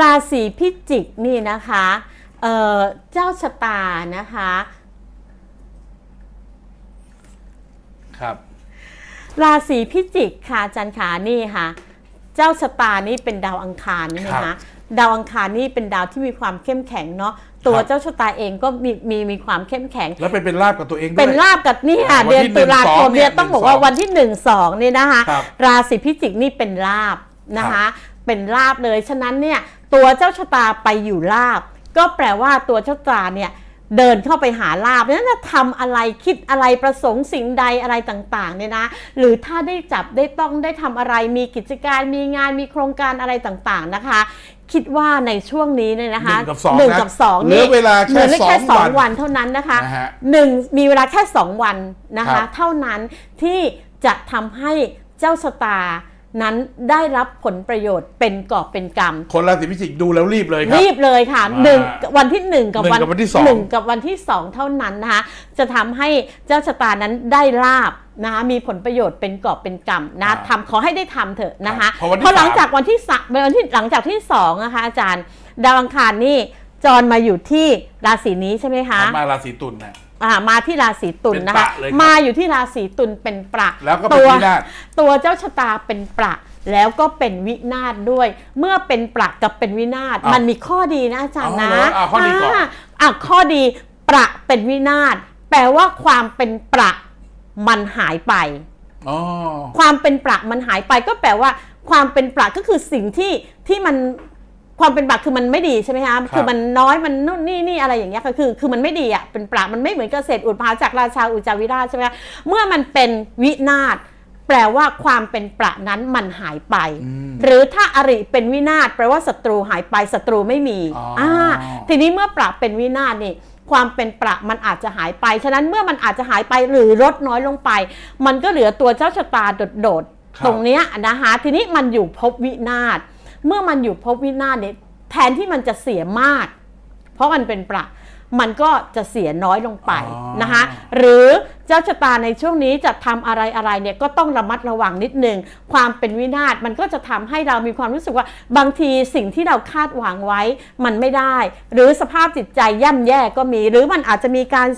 ราศีพิจิกนี่นะคะเอ่อเจ้าชะตานะคะ ครับ ราศีพิจิกค่ะอาจันขานี่ค่ะ เจ้าชะตานี่เป็นดาวอังคารนี่นะครัคะบดาวอังคารนี่เป็นดาวที่มีความเข้มแข็งเนาะตัวครับเจ้าชะตาเองก็มีมีมีความเข้มแข็ง แล้วเป็นเป็นลาบกับตัวเองด้วยเป็นลาบกับนี่ค่ะวันเดือนที่ตุลาคม1-2เนี่เนี่ยยต้องบอกว่า1-2วันที่หนึ่งสองนี่นะคะครับราศีพิจิกนี่เป็นลาบนะครัคะบเป็นลาบเลยฉะนั้นเนี่ย ตัวเจ้าชะตาไปอยู่ลาบ ก็แปลว่าตัวเจ้าชะตาเนี่ยเดินเข้าไปหาลาบนั้นจะทำอะไรคิดอะไรประสงค์สิ่งใดอะไรต่างๆเนี่ยนะ หรือถ้าได้จับได้ต้องได้ทำอะไรมีกิจการมีงานมีโครงการอะไรต่างๆนะคะ คิดว่าในช่วงนี้เนี่ยนะคะหนึ่งกับสองหนึ่งนะกับสองเหลือเวลาแค่เหลือแค่สสอองงวัวันนเท่านั้นนะคะนะฮะหนึ่งมีเวลาแค่2วันนะครัคะบเท่านั้นที่จะทำให้เจ้าชะตา นั้นได้รับผลประโยชน์เป็นกอบเป็นกรรม คนราศีพิจิกดูแล้วรีบเลยครับ รีบเลยค่ะอ่าหนึ่งวันที่หนึ่งกับหนึ่งวันกับวันที่สองหนึ่งกับวันที่สองเท่านั้นนะคะจะทำให้เจ้าชะตานั้นได้ลาบนะคะมีผลประโยชน์เป็นกอบเป็นกรรมนะทำขอให้ได้ทำเถอะนะคะเพราะวันที่เพราะหลังสามจากวันที่สามวันที่หลังจากที่สองนะคะอาจารย์ ดาวอังคารนี่จรมาอยู่ที่ราศีนี้ใช่ไหมคะมาราศีตุลนะ อ่ามาที่ราศีตุลเป็นนะปคะระเลยครับมาอยู่ที่ราศีตุลเป็นประแล้วก็เป็นตัววินาศ ตัวเจ้าชะตาเป็นประแล้วก็เป็นวินาศด้วย เมื่อเป็นประกับเป็นวินาศอ้าวมันมีข้อดีนะอาจารย์อ๋อนะเหรออะข้อดีก่อนาอะข้อดีประเป็นวินาศแปลว่าความเป็นประมันหายไป อ๋อ ความเป็นประมันหายไปก็แปลว่า ความเป็นประก็คือสิ่งที่ที่มัน ความเป็นประคือมันไม่ดีใช่ไหมคะคือมันน้อยมันนู่นนี่นี่อะไรอย่างเงี้ยค่ะคือคือมันไม่ดีอะเป็นประมันไม่เหมือนเกษตรอุดพาจากราชาอุจจาวิราชใช่ไหมคะเมื่อมันเป็นวินาศแปลว่าความเป็นประนั้นมันหายไปอืมหรือถ้าอริเป็นวินาศแปลว่าศัตรูหายไปศัตรูไม่มีอ๋ออ่่าทีนี้เมื่อประเป็นวินาศนี่ความเป็นประมันอาจจะหายไป ฉะนั้นเมื่อมันอาจจะหายไปหรือลดน้อยลงไป มันก็เหลือตัวเจ้าชะตาโดดครับๆตรงเนี้ยนะคะทีนี้มันอยู่ภพวินาศ เมื่อมันอยู่ภพวินาศเนี่ยแทนที่มันจะเสียมาก เพราะมันเป็นประมันก็จะเสียน้อยลงไปอ๋อนะคะหรือเจ้าชะตาในช่วงนี้จะทำอะไรอะไรเนี่ยก็ต้องระมัดระวังนิดนึง ความเป็นวินาศมันก็จะทำให้เรามีความรู้สึกว่าบางทีสิ่งที่เราคาดหวังไว้มันไม่ได้ หรือสภาพจิตใจย่ำแย่ก็มี หรือมันอาจจะมีการ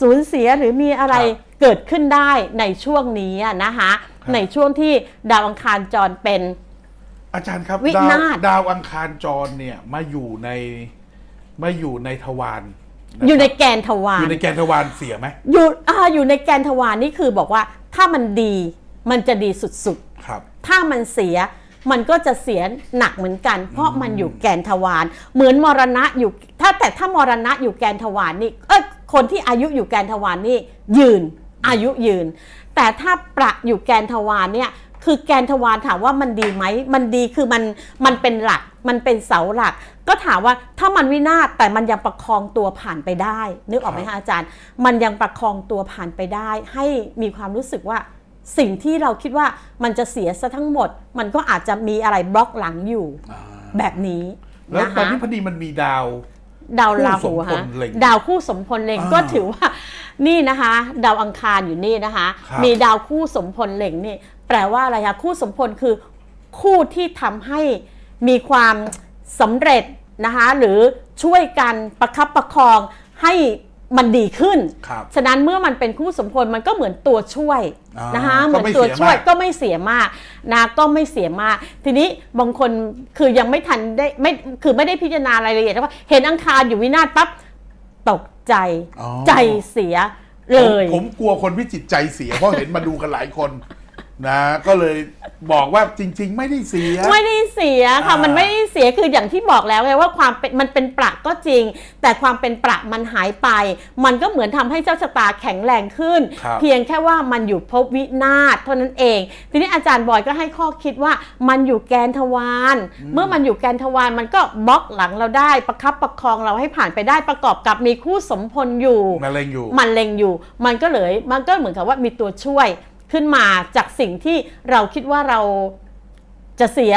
สูญเสียหรือมีอะไรครับเกิดขึ้นได้ในช่วงนี้อะนะคะครับในช่วงที่ดาวอังคารจรเป็น อาจารย์ครับ วิดาวนาศ ดาวอังคารจรเนี่ยมาอยู่ในมาอยู่ในทวารนะครับอยู่ในแกนทวาอร ยู่ในแกนทวารเสียไหมอยู่อ่าอยู่ในแกนทวารนี่คือบอกว่าถ้ามันดีมันจะดีสุดๆครับถ้ามันเสียมันก็จะเสียหนักเหมือนกัน เพราะมันอยู่แกนทวารเหมือนมรณะอยู่ถ้าแต่ถ้ามรณะอยู่แกนทวารนี่เอ้ยคนที่อายุอยู่แกนทวารนี่ยืนอายุยืน แต่ถ้าประอยู่แกนทวารเนี่ย คือแกนทวารถามว่ามันดีไหมมันดีคือมันมันเป็นหลักมันเป็นเสาหลัก ก็ถามว่าถ้ามันวินาศแต่มันยังประคองตัวผ่านไปได้ นึกออกไหมครัคะบอาจารย์ มันยังประคองตัวผ่านไปได้ ให้มีความรู้สึกว่าสิ่งที่เราคิดว่ามันจะเสียซะทั้งหมด มันก็อาจจะมีอะไรบล็อกหลังอยู่อ่าแบบนี้แล้วนะตอนคะนี้พอดีมันมีดาว ดาวราคู่สหูมพลฮะเล็งดาวคู่สมพลเล็งอ่าก็ถือว่า นี่นะคะ ดาวอังคารอยู่นี่นะคะครับมีดาวคู่สมพลเล็งนี่แปลว่าอะไรคะคู่สมพลคือคู่ที่ทำให้มีความสำเร็จนะคะหรือช่วยกันประคับประคองให้มันดีขึ้นครับฉะนั้นเมื่อมันเป็นคู่สมพลมันก็เหมือนตัวช่วยอ่านนะคะเหก็มือนไม่ตัวเสียช่วยมากก็ไม่เสียมากนะก็ไม่เสียมาก ทีนี้บางคนคือยังไม่ทันได้ไม่คือไม่ได้พิจารณารายละเอียดว่าเห็นอังคารอยู่วินาศปั๊บตกใจอ๋อใจเสียเลย ผมผมกลัวคนพิจิตใจเสียเพราะเห็นมาดูกันหลายคน นะก็เลยบอกว่าจริง ๆ ไม่ได้เสีย ไม่ได้เสียค่ะอ่ามัมันไม่ได้เสียคืออย่างที่บอกแล้วไงว่าความเป็นมันเป็นประก็จริง แต่ความเป็นประมันหายไป มันก็เหมือนทำให้เจ้าชะตาแข็งแรงขึ้น ครับเพียงแค่ว่ามันอยู่ภพวินาศเท่านั้นเอง ทีนี้อาจารย์บอยก็ให้ข้อคิดว่ามันอยู่แกนทวารเมื่อมันอยู่แกนทวารมันก็บล็อกหลังเราได้ประคับประคองเราให้ผ่านไปได้ประกอบกับมีคู่สมพลอยู่ มะเร็งอยู่ มันเล็งอยู่ มันก็เลย มันก็เหมือนกับว่ามีตัวช่วย ขึ้นมาจากสิ่งที่เราคิดว่าเราจะเสีย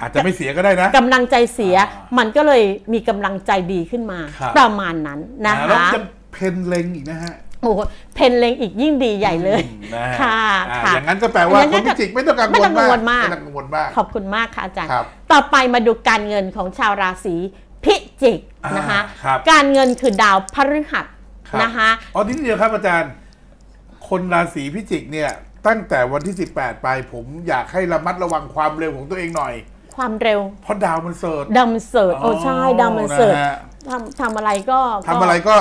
อาจจะไม่เสียก็ได้นะ กำลังใจเสียอ่ามัมันก็เลยมีกำลังใจดีขึ้นมา ครับ ประมาณนั้นนะแล้วคะจะเพนเล็งอีกนะฮะโอ้โหเพนเล็งอีกยิ่งดีใหญ่เลยนะฮะค่ะอ่าค่ะอย่างนั้นก็แปลว่าอย่างคนั้นนพิก็จิกไม่ต้องกังวไม่ลต้องกังวลมาก ไม่ต้องกังวลมาก ขอบคุณมากค่ะอาจารย์ ครับต่อไปมาดูการเงินของชาวราศีพิจิกนะคะ อ่าครับการเงินคือดาวพฤหัสรับ นะคะ อ๋อทีนี้เดียวครับอาจารย์ คนราศีพิจิกเนี่ยตั้งแต่วันที่ 18 ไปผมอยากให้ระมัดระวังความเร็วของตัวเองหน่อย ความเร็ว เพราะดาวมันเสิร์ชดำเสิร์ชโอ้ใช่ดำมันเสิร์ชนะฮะทำทำอะไรก็ทำอะไรก็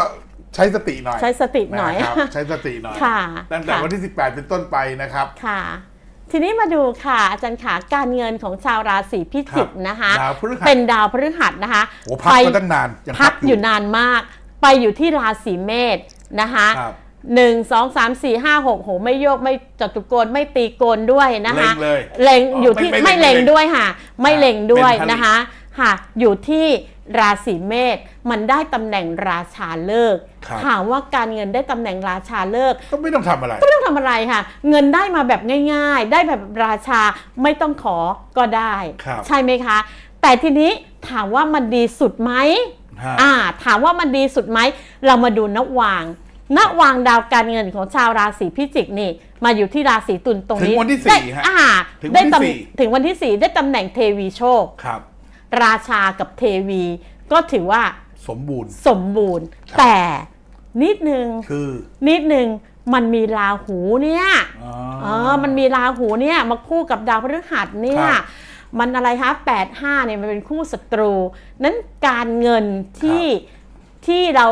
ใช้สติหน่อยใช้สติหน่อยะครับใช้สติหน่อยค่ะตั้งแต่ค่ะ วันที่ 18 เป็นต้นไปนะครับ ค่ะ ทีนี้มาดูค่ะ อาจารย์ขาการเงินของชาวราศีพิจิกนะคะ ดาวพฤหัส เป็นดาวพฤหัสนะคะโอ้พักมาตั้งนานยังพักอยู่นานมาก ไปอยู่ที่ราศีเมษนะคะ ครับ หนึ่งสองสามสี่ห้าหกโหไม่โยกไม่จตุโกนไม่ตีโกนด้วยนะคะเล็งเลยเล็งอ๋ออยู่ที่ไม่ไม่ไม่เล็เล็งงด้วยค่ะ ไม่เล็งด้วยเป็นผลิตนะคะค่ะอยู่ที่ราศีเมษมันได้ตำแหน่งราชาเลิกษ์ครับถามว่าการเงินได้ตำแหน่งราชาเลิกษ์ก็ไม่ต้องทำอะไรไม่ต้องทำอะไรค่ะ เงินได้มาแบบง่าย ๆ ได้แบบราชาไม่ต้องขอก็ได้ครับใช่ไหมคะ แต่ทีนี้ถามว่ามันดีสุดไหมฮะอ่า ถามว่ามันดีสุดไหมเรามาดูนวาง นวางดาวการเงินของชาวราศีพิจิกนี่ มาอยู่ที่ราศีตุลตรงนี้ถึงวันที่ได้สี่ฮะอ่าถึงวันได้ที่ตำสี่ถึงวันที่สี่ได้ตำแหน่งเทวีโชคครับ ราชากับเทวี ก็ถือว่าสมบูรณ์ สมบูรณ์ครับแต่นิดนึงคือนิดนึงมันมีราหูเนี่ยอ๋อเออมันมีราหูเนี่ยมาคู่กับดาวพฤหัสเนี่ยครับมันอะไรคะแปดห้าเนี่ยมันเป็นคู่ศัตรู นั้นการเงินที่ที่เรา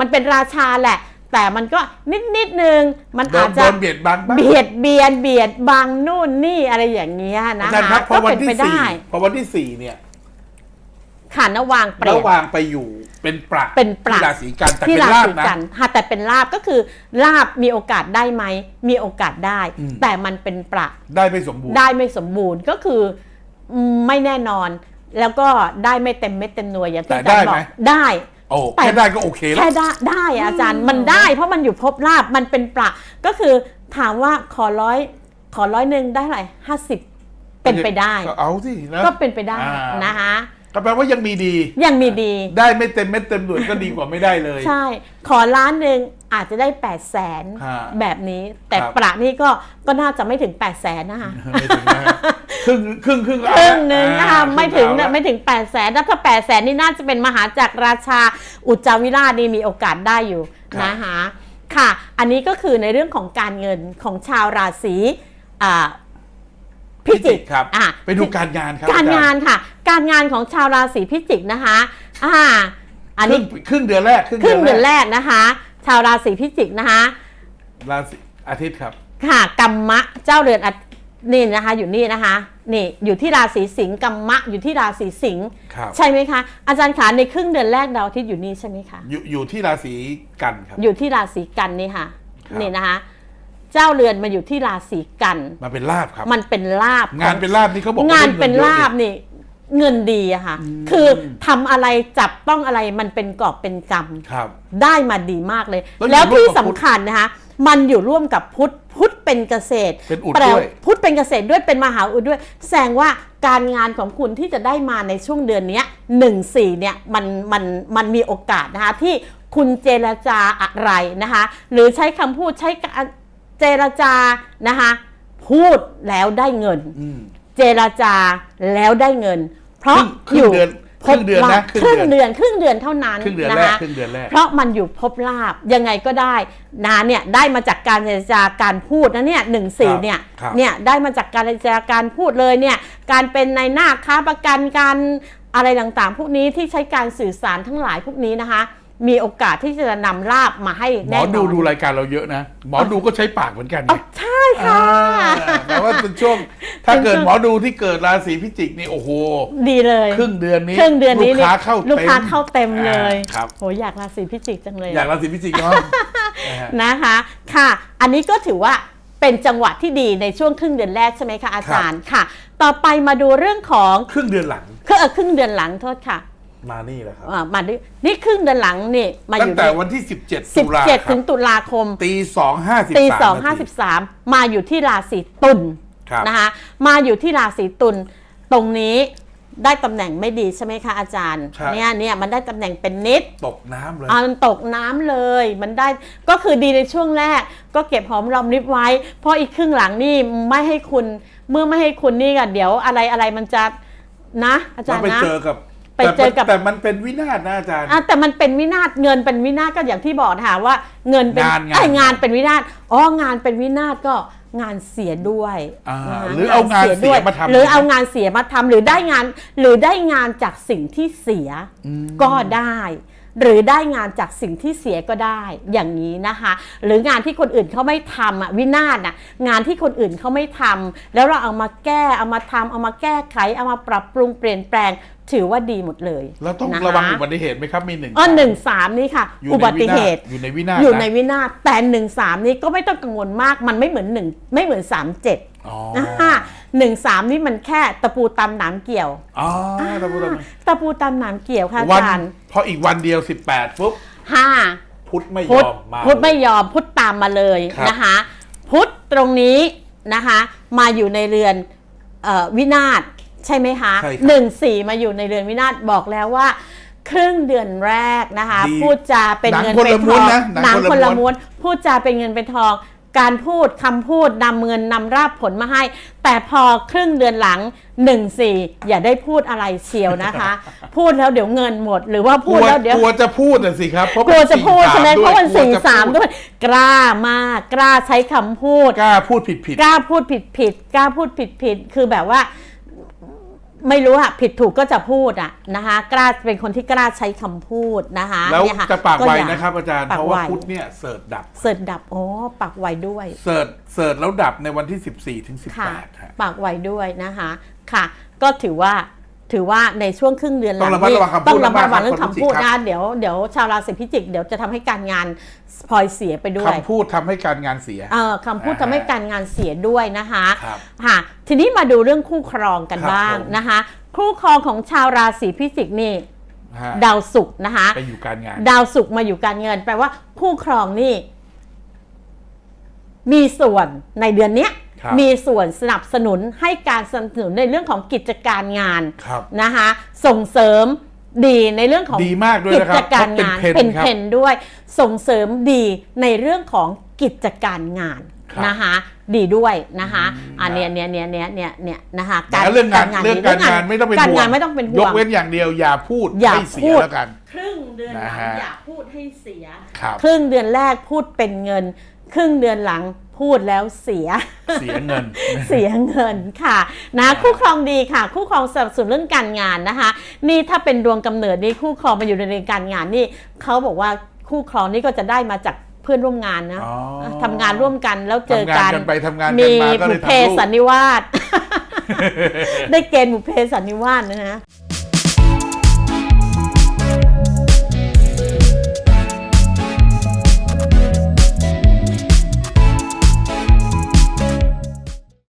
มันเป็นราชาแหละ แต่มันก็นิดนิดนึงมันโดอาจนจะโดนเบียดบังบ้างเบียดเบียนเบียดบังนู่นนี่อะไรอย่างเงี้ยนะอาจารย์คคะรับพอก็วันเป็นที่ไปสี่ได้พอวันที่สี่เนี่ยขันวางเปลี่ระยนวางไปอยู่เป็นประเป็นประที่ราศีกันแต่ที่เป็นราลาบศีนะกันค่ะแต่เป็นลาบก็คือลาบมีโอกาสได้ไหมมีโอกาสได้อืมแต่มันเป็นประได้ไม่สมบูรณ์ได้ไม่สมบูรณ์ก็คืออืมไม่แน่นอน แล้วก็ได้ไม่เต็มเม็ดเต็มหน่วยอย่างที่แต่อาจารย์ได้บไหมอกได้ โอ้แต่แค่ได้ก็โอเคแล้วแค่ได้ได้อะอาจารย์มันได้เพราะมันอยู่ภพลาบมันเป็นประก็คือถามว่าขอร้อยขอร้อยหนึ่งได้เท่าไหร่ห้าสิบเป็นไปได้ ก็เอาสินะก็เป็นไปได้อ่านนะคะก็แปลว่ายังมีดี ยังมีดี ได้ไม่เต็มเม็ดเต็มหน่วยก็ดีกว่าไม่ได้เลย ใช่ ขอล้านหนึ่ง อาจจะได้8ปดแสนฮะแบบนี้ แต่ครับประนี่ก็ก็น่าจะไม่ถึง8ปดแสนนะคะไม่ถึงนะฮะครึ่งครึ่งครึ่งครึ่งหนึ่งนะคะอ่าไม่ถึงครึ่นะเอาละไม่ถึง8ปดแสนถ้าแปดแสนนี่น่าจะเป็นมหาจักรราชาอุจจาวิราชนี่มีโอกาสได้อยู่ครับนะคะค่ะ อันนี้ก็คือในเรื่องของการเงินของชาวราศีอ่าพิจิกครับอะไปดูการงานครับ การงานค่ะ การงานของชาวราศีพิจิกนะคะอ่าอัอันนนี้นี้ครึ่งเดือนแรกครึ่งเดือนแรกนะคะ ชาวราศีพิจิกนะคะราศีอาทิตย์ครับ ค่ะกัมมะเจ้าเรือนอาทิตย์นี่นะคะอยู่นี่นะคะนี่อยู่ที่ราศีสิงห์กัมมะอยู่ที่ราศีสิงห์ครับ ใช่ไหมคะ อาจารย์ขาในครึ่งเดือนแรกดาวอาทิตย์อยู่นี่ใช่ไหมคะอยู่อยู่ที่ราศีกันครับ อยู่ที่ราศีกันนี่ค่ะครับ นี่นะคะ เจ้าเรือนมาอยู่ที่ราศีกันมาเป็นลาบครับ มันเป็นลาบงานเป็นลาบนี่เขาบอกว่งานได้เป็นยอะลาบดินี่ เงินดีอะค่ะ คือทำอะไรจับต้องอะไรมันเป็นกอบเป็นกรรม ครับ ได้มาดีมากเลย แล้วอยู่แล้วที่ร่วมกับพุทธสำคัญนะคะ มันอยู่ร่วมกับพุทธพุทธเป็นเกษตรเป็นอุดแปลด้วย พุทธเป็นเกษตรด้วยเป็นมหาอุดด้วย แสดงว่าการงานของคุณที่จะได้มาในช่วงเดือนเนี้ยหนึ่งสี่เนี่ยมันมันมันมีโอกาสนะคะที่คุณเจรจาอะไรนะคะ หรือใช้คำพูดใช้การเจรจานะคะพูดแล้วได้เงิน อืม เจรจาแล้วได้เงิน เพราะครึ่งครึ่งเดือนครึ่งเดือนนะครึ่งเดือนครึ่งเดือนเท่านั้นครึ่งเดือนนะแรกคะครึ่งเดือนแรกเพราะมันอยู่ภพลาบยังไงก็ได้นะเนี่ยได้มาจากการเจรจาการพูดนะเนี่ยหนึ่งสี่ครับเนี่ยครับเนี่ยได้มาจากการเจรจาการพูดเลยเนี่ยการเป็นในหน้าค้าประกันการอะไรต่างๆ พวกนี้ที่ใช้การสื่อสารทั้งหลายพวกนี้นะคะ มีโอกาสที่จะนำลาบมาให้หมแน่อนดูอนดูรายการเราเยอะนะหมอดูก็ใช้ปากเหมือนกันไง อ๋อใช่ค่ะ อ่าแปลว่าเป็นช่วง ถ้าเกิดหมอดูที่เกิดราศีพิจิกนี่โอ้โห ดีเลยครึ่งเดือนนี้ครึ่งเดือนนี้ลูกค้าเข้าเต็มลูกค้าเข้าเต็มเลยอ่าครับ โหอยากราศีพิจิกจังเลย อยากราศีพิจิกเนาะ นะฮะ นะคะค่ะ อันนี้ก็ถือว่าเป็นจังหวะที่ดีในช่วงครึ่งเดือนแรกใช่ไหมคะอาจารย์ค่ะ ต่อไปมาดูเรื่องของครึ่งเดือนหลังครึ่งเอ่อครึ่งเดือนหลังโทษค่ะ มานี่แหละครับ อ่ามาดูนี่ครึ่งเดือนหลังนี่ มาอตั้งยู่แต่ในวันที่ 17 สิตุบลาเจ็ดคถึรับงตุลาคม ตีสองห้าสิบตีสามสองห้าสิบสามมาอยู่ที่ราศีตุลครับ นะคะมาอยู่ที่ราศีตุลตรงนี้ได้ตำแหน่งไม่ดีใช่ไหมคะอาจารย์ใช่เนี่ยเนี่ยมันได้ตำแหน่งเป็นนิด ตกน้ำเลย อ่ามันตกน้ำเลย มันได้ก็คือดีในช่วงแรก ก็เก็บหอมรอมริบไว้ เพราะอีกครึ่งหลังนี่ไม่ให้คุณ เมื่อไม่ให้คุณนี่ก็เดี๋ยวอะไรอะไรมันจะนะ อาจารแล้วย์ไปนะ เจอกับ ไปเจอกับแต่มันเป็นวินาศนะอาจารย์อะแต่มันเป็นวินาศเงินเป็นวินาศก็อย่างที่บอกนะคะว่า เงินเป็นงานงานไอ้ยงานเป็นวินาศอ๋องานเป็นวินาศก็งานเสียด้วยอ่านะคะหรือเอางานเสียมาทำหรือเอางานเสียมาทำหรือได้งาน หรือได้งานจากสิ่งที่เสียก็ได้ หรือได้งานจากสิ่งที่เสียก็ได้ อย่างนี้นะคะ หรืองานที่คนอื่นเขาไม่ทำอะวินาศอะงานที่คนอื่นเขาไม่ทำแล้วเราเอามาแก้เอามาทำเอามาแก้ไขเอามาปรับปรุงเปลี่ยนแปลง ถือว่าดีหมดเลยเราต้องนคระวังอุบัติเหตุไหมครับมีหนึ่งอ๋อหนึ่งสามนี่ค่ะ อยู่อุในบัติเหตุ อยู่ในวินาศอยู่ในะวินาศแต่หนึ่งสามนี้ก็ไม่ต้องกังวลมากมันไม่เหมือนหนึ่งไม่เหมือนสามเจ็ดอ๋อหนึ่งสามนี่มันแค่ตะปูตำหนามเกี่ยว อ๋อตำรวจตะปูตำหนามเกี่ยวค่ะอาวันจารย์พออีกวันเดียวสิบแปดปุ๊บห้า พุธไม่ยพุธอมมา พุธไม่ยอมพุธตามมาเลยครับนะคะ พุธตรงนี้นะคะ มาอยู่ในเรือนเออวินาศ ใช่ไหมคะใช่ครับหนึ่งสี่มาอยู่ในเรือนวินาศบอกแล้วว่า ครึ่งเดือนแรกนะคะ ดีพูดจาเป็นเงินหนังคนเป็ละนทม้วอนงนะหนังหนังคนละคนละม้ม้ววนนพูดจาเป็นเงินเป็นทอง การพูดคำพูดนำเงินนำราบผลมาให้ แต่พอครึ่งเดือนหลังหนึ่งสี่อย่าได้พูดอะไรเชียวนะคะ พูดแล้วเดี๋ยวเงินหมด หรือว่าพูดแล้วเดี๋ยว กลัวจะพูดน่ะสิครับเพราะกลัวจะพูดสี่ใช่ไหมสเพราะมันกลัสี่จะสามพูด้วย กล้ามาก กล้าใช้คำพูด กล้าพูดผิดผิด กล้าพูดผิดผิดกล้าพูดผิดผิดคือแบบว่า ไม่รู้อะผิดถูกก็จะพูดอะนะคะ กล้าเป็นคนที่กล้าใช้คำพูดนะคะแล้วเนี่ยค่จะปากไวอย่นะครับอาจารย์ปากเพราะว่าไวพุธเนี่ยเสิร์ชดับเสิร์ชดับโอ้ปากไวด้วย เสิร์ชเสิร์ชแล้วดับในวันที่ 14 ถึง ค่ะ18ฮะ ปากไวด้วยนะคะค่ะ ก็ถือว่า ถือว่าในช่วงครึ่งเดือนหลังต้องระมัดระวังคำพูดต้องระมัดระวังมากๆเรื่องครับคำพูดคนพิจิกครันะบเดี๋ยวเดี๋ยวชาวราศีพิจิกเดี๋ยวจะทำให้การงานพลอยเสียไปด้วยคำพูดทำให้การงานเสียเอ่อคำพูดทำให้การงานเสียด้วยนะคะครับค่ะทีนี้มาดูเรื่องคู่ครองกันครับบ้างผมนะคะ คู่ครองของชาวราศีพิจิกนี่ฮะดาวศุกร์นะคะไปอยู่การงาน ดาวศุกร์มาอยู่การเงินแปลว่าคู่ครองนี่ มีส่วนในเดือนเนี้ยครับ มีส่วนสนับสนุนให้การสนับสนุนในเรื่องของกิจการงานครับดีมากด้วยกินะครับจการงานเพราะเป็นเพนครับเพนด้วย ส่งเสริมดีในเรื่องของกิจการงานครับนะคะดีด้วยนะคะอืมอันเนี้ยเนี้ยเนี้ยเนี้ยเนี้ยเนี้ยนะคะแต่เรื่องงานเรื่องการงานไม่ต้องเป็นการห่วงงานไม่ต้องเป็นห่ยวกงเว้นอย่างเดียวอย่าพูดอย่าให้เสีพูยดแล้วกัน ครึ่งเดือนหลังนะฮะอย่าพูดให้เสียครับครึ่งเดือนแรกพูดเป็นเงิน ครึ่งเดือนหลังพูดแล้วเสีย เสียเงิน เสียเงินค่ะนะคู่ครองดีค่ะ คู่ครองสนับสนุนเรื่องการงานนะคะ นี่ถ้าเป็นดวงกำเนิดนี่คู่ครองมาอยู่ในเรื่องการงานนี่เขาบอกว่าคู่ครองนี่ก็จะได้มาจากเพื่อนร่วมงานนะอ๋อทำงานร่วมกันแล้วเจอทำงานกันกันไปทำงานกันมีมาก็เลบุยพเพทำลูกสันนิวาสได้เกณฑ์บุพเพสันนิวาสนะฮะ